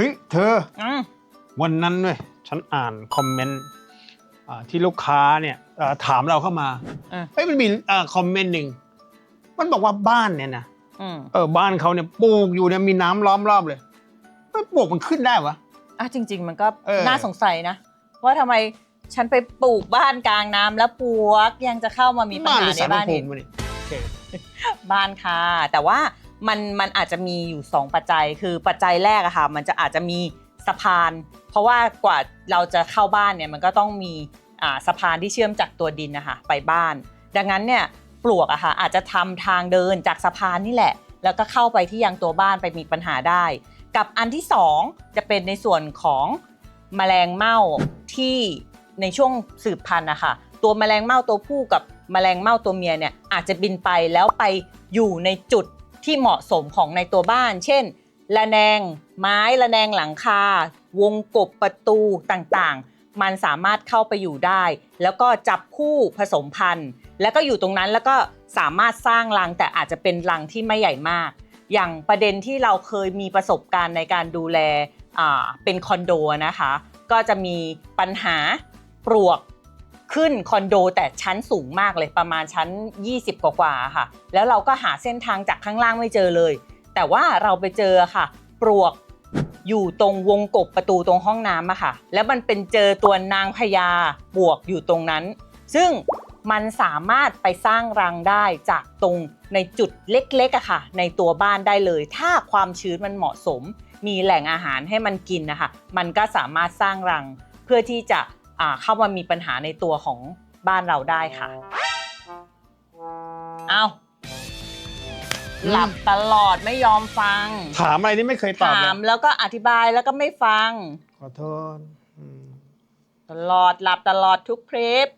ฮ้ยเธออืมวันนั้นเว้ยฉันอ่านคอมเมนต์อ่าที่ลูกค้าเนี่ยเอ่อถามเราเข้ามาอืมเฮ้ยมันมีอ่าคอมเมนต์หนึ่งมันบอกว่าบ้านเนี่ยนะอืมเออบ้านเขาเนี่ยปลูกอยู่เนี่ยมีน้ำล้อมรอบเลยไม่ปลูกมันขึ้นได้วะ อะจริง ๆ มันก็เออ น่าสงสัยนะ ว่าทำไมฉันไปปลูกบ้านกลางน้ำแล้วปลวกยังจะเข้ามามีปัญหาหรือในสารบ้านภูอีกมิวะนี่โอเคบ้านค่ะ แต่ว่า มันมันอาจจะมีอยู่ 2 ปัจจัย คือปัจจัยแรกอะค่ะ มันจะอาจจะมีสะพาน เพราะว่ากว่าเราจะเข้าบ้านเนี่ยมันก็ต้องมีสะพานที่เชื่อมจากตัวดินนะคะไปบ้าน ดังนั้นเนี่ยปลวกอะค่ะอาจจะทำทางเดินจากสะพานนี่แหละ แล้วก็เข้าไปที่ยังตัวบ้านไปมีปัญหาได้ กับอันที่สองจะเป็นในส่วนของแมลงเม่าที่ในช่วงสืบพันธุ์นะคะตัวแมลงเม่าตัวผู้กับแมลงเม่าตัวเมียเนี่ยอาจจะบินไปแล้วไปอยู่ในจุด ที่เหมาะสมของในตัวบ้าน เช่น ระแนง ไม้ระแนงหลังคา วงกบประตูต่างๆ มันสามารถเข้าไปอยู่ได้ แล้วก็จับคู่ผสมพันธุ์ แล้วก็อยู่ตรงนั้นแล้วก็สามารถสร้างรังแต่อาจจะเป็นรังที่ไม่ใหญ่มาก อย่างประเด็นที่เราเคยมีประสบการณ์ในการดูแลเป็นคอนโดนะคะ ก็จะมีปัญหาปลวก ขึ้นคอนโดแต่ชั้นสูงมากเลยประมาณชั้น 20 กว่าๆค่ะ แล้วเราก็หาเส้นทางจากข้างล่างไม่เจอเลย แต่ว่าเราไปเจอค่ะ ปลวกอยู่ตรงวงกบประตูตรงห้องน้ำอะค่ะ แล้วมันเป็นเจอตัวนางพญาบวกอยู่ตรงนั้น ซึ่งมันสามารถไปสร้างรังได้จากตรงในจุดเล็กๆอะค่ะ ในตัวบ้านได้เลย ถ้าความชื้นมันเหมาะสม มีแหล่งอาหารให้มันกินนะคะ มันก็สามารถสร้างรังเพื่อที่จะ เข้ามามีปัญหาในตัวของบ้านเราได้ค่ะเอาหลับตลอดไม่ยอมฟัง ถามอะไรที่ไม่เคยตอบถาเลมยแล้วก็อธิบายแล้วก็ไม่ฟัง ขอโทษอืมตลอดหลับตลอดทุกคลิป